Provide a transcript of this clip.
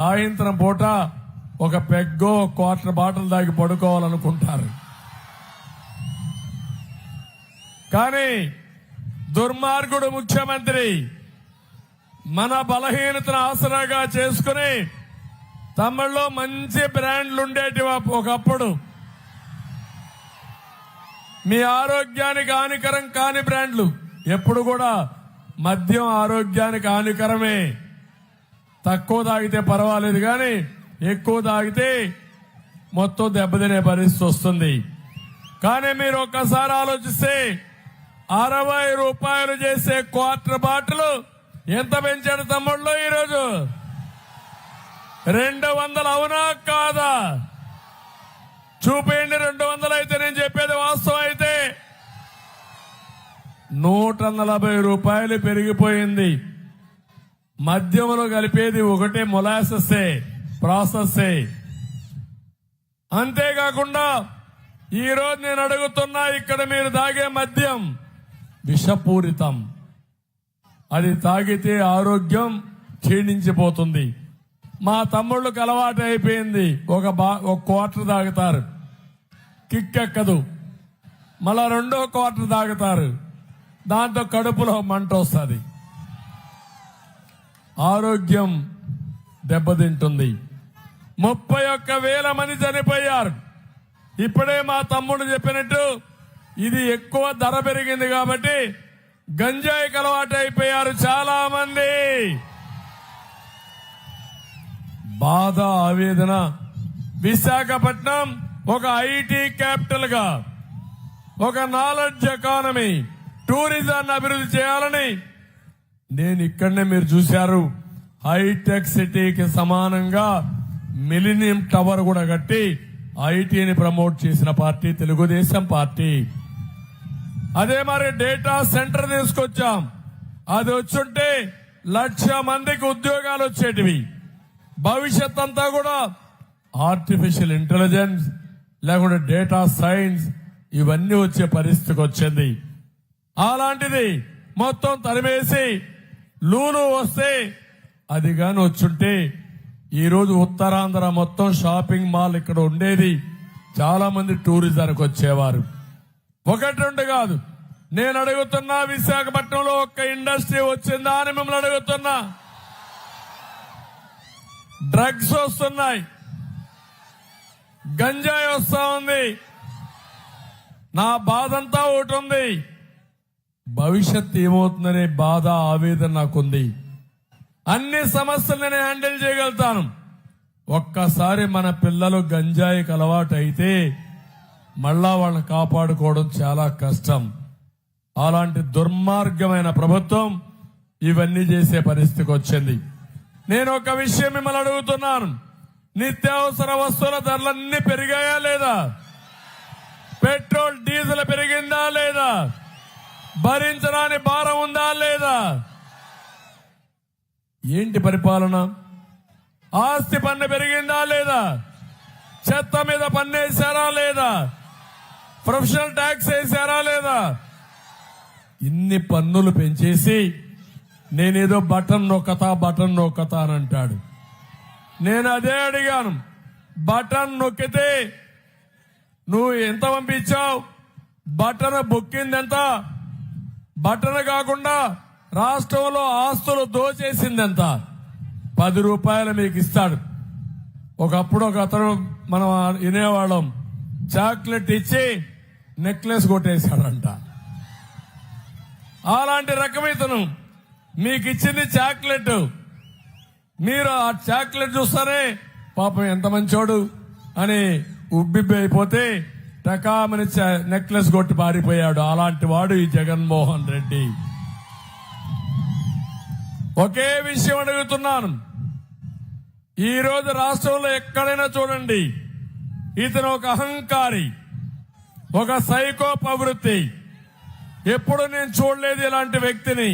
సాయంత్రం పూట ఒక పెగ్గో క్వార్టర్ బాటిల్ దాగి పడుకోవాలనుకుంటారు. కానీ దుర్మార్గుడు ముఖ్యమంత్రి మన బలహీనతను ఆసరాగా చేసుకుని తమిళ్ళో మంచి బ్రాండ్లు ఉండేటి ఒకప్పుడు. మీ ఆరోగ్యానికి హానికరం కాని బ్రాండ్లు. ఎప్పుడు కూడా మద్యం ఆరోగ్యానికి హానికరమే. తక్కువ తాగితే పర్వాలేదు కానీ ఎక్కువ తాగితే మొత్తం దెబ్బతినే పరిస్థితి వస్తుంది. కానీ మీరు ఒక్కసారి ఆలోచిస్తే అరవై రూపాయలు చేసే క్వార్టర్ బాటిల్ ఎంత పెంచాడు తమ్ముళ్ళు ఈరోజు? రెండు వందలు అవునా కాదా? చూపేయండి రెండు వందలు అయితే నేను చెప్పేది వాస్తవం అయితే నూట నలభై రూపాయలు పెరిగిపోయింది. మద్యంలో కలిపేది ఒకటే మొలాసస్సే ప్రాసెస్సే. అంతేకాకుండా ఈ రోజు నేను అడుగుతున్నా ఇక్కడ మీరు తాగే మద్యం విషపూరితం. అది తాగితే ఆరోగ్యం క్షీణించిపోతుంది. మా తమ్ముళ్ళకు అలవాటు అయిపోయింది ఒక బా ఒక క్వార్టర్ తాగుతారు. కిక్ ఎక్కదు మళ్ళా రెండో క్వార్టర్ తాగుతారు. దాంతో కడుపులో మంట వస్తుంది. ఆరోగ్యం దెబ్బతింటుంది. ముప్పై ఒక్క వేల మంది చనిపోయారు. ఇప్పుడే మా తమ్ముడు చెప్పినట్టు ఇది ఎక్కువ ధర పెరిగింది కాబట్టి గంజాయికి అలవాటు అయిపోయారు చాలా మంది బాధ ఆవేదన. విశాఖపట్నం ఒక ఐటీ క్యాపిటల్గా ఒక నాలెడ్జ్ ఎకానమీ టూరిజాన్ని అభివృద్ధి చేయాలని నేను ఇక్కడనే మీరు చూశారు. హైటెక్ సిటీకి సమానంగా మిలినియం టవర్ కూడా కట్టి ఐటీని ప్రమోట్ చేసిన పార్టీ తెలుగుదేశం పార్టీ. అదే మరి డేటా సెంటర్ తీసుకొచ్చాం. అది వచ్చుంటే లక్ష మందికి ఉద్యోగాలు వచ్చేటివి. భవిష్యత్ అంతా కూడా ఆర్టిఫిషియల్ ఇంటెలిజెన్స్ లేకుంటే డేటా సైన్స్ ఇవన్నీ వచ్చే పరిస్థితికి వచ్చింది. అలాంటిది మొత్తం తరిమేసి లూలు వస్తే అది గాని వచ్చుంటే ఈరోజు ఉత్తరాంధ్ర మొత్తం షాపింగ్ మాల్ ఇక్కడ ఉండేది. చాలా మంది టూరిజానికి వచ్చేవారు. ఒకటి రెండు కాదు. నేను అడుగుతున్నా విశాఖపట్నంలో ఒక్క ఇండస్ట్రీ వచ్చిందా అని మిమ్మల్ని అడుగుతున్నా. డ్రగ్స్ వస్తున్నాయి. గంజాయి వస్తా ఉంది. నా బాధంతా ఒకటి ఉంది. భవిష్యత్ ఏమవుతుందనే బాధ ఆవేదన నాకుంది. అన్ని సమస్యలు నేను హ్యాండిల్ చేయగలుగుతాను. ఒక్కసారి మన పిల్లలు గంజాయికి అలవాటు అయితే మళ్ళా వాళ్ళని కాపాడుకోవడం చాలా కష్టం. అలాంటి దుర్మార్గమైన ప్రభుత్వం ఇవన్నీ చేసే పరిస్థితికి వచ్చింది. నేను ఒక విషయం మిమ్మల్ని అడుగుతున్నాను. నిత్యావసర వస్తువుల ధరలన్నీ పెరిగాయా లేదా? పెట్రోల్ డీజిల్ పెరిగింది? భరించరాని భారం ఉందా లేదా? ఏంటి పరిపాలన? ఆస్తి పన్ను పెరిగిందా లేదా? చెత్త మీద పన్ను వేసారా లేదా? ప్రొఫెషనల్ ట్యాక్స్ వేసారా లేదా? ఇన్ని పన్నులు పెంచేసి నేనేదో బటన్ నొక్కతా బటన్ నొక్కతా అని అంటాడు. నేను అదే అడిగాను బటన్ నొక్కితే నువ్వు ఎంత పంపించావు? బటన్ బొక్కింది బట్టలు కాకుండా రాష్ట్రంలో ఆస్తులు దోచేసింది ఎంత పది రూపాయలు మీకు ఇస్తాడు. ఒకప్పుడు ఒక అతను మనం వినేవాళ్ళం చాక్లెట్ ఇచ్చి నెక్లెస్ కొట్టేశాడంట. అలాంటి రకమైతను మీకు ఇచ్చింది చాక్లెట్. మీరు ఆ చాక్లెట్ చూస్తారే పాపం ఎంత మంచోడు అని ఉబ్బిబ్బి అయిపోతే టకామని నెక్లెస్ కొట్టి పారిపోయాడు. అలాంటి వాడు ఈ జగన్మోహన్ రెడ్డి. ఒకే విషయం అడుగుతున్నాను. ఈరోజు రాష్ట్రంలో ఎక్కడైనా చూడండి. ఇతను ఒక అహంకారి ఒక సైకో ప్రవృత్తి. ఎప్పుడు నేను చూడలేదు ఇలాంటి వ్యక్తిని.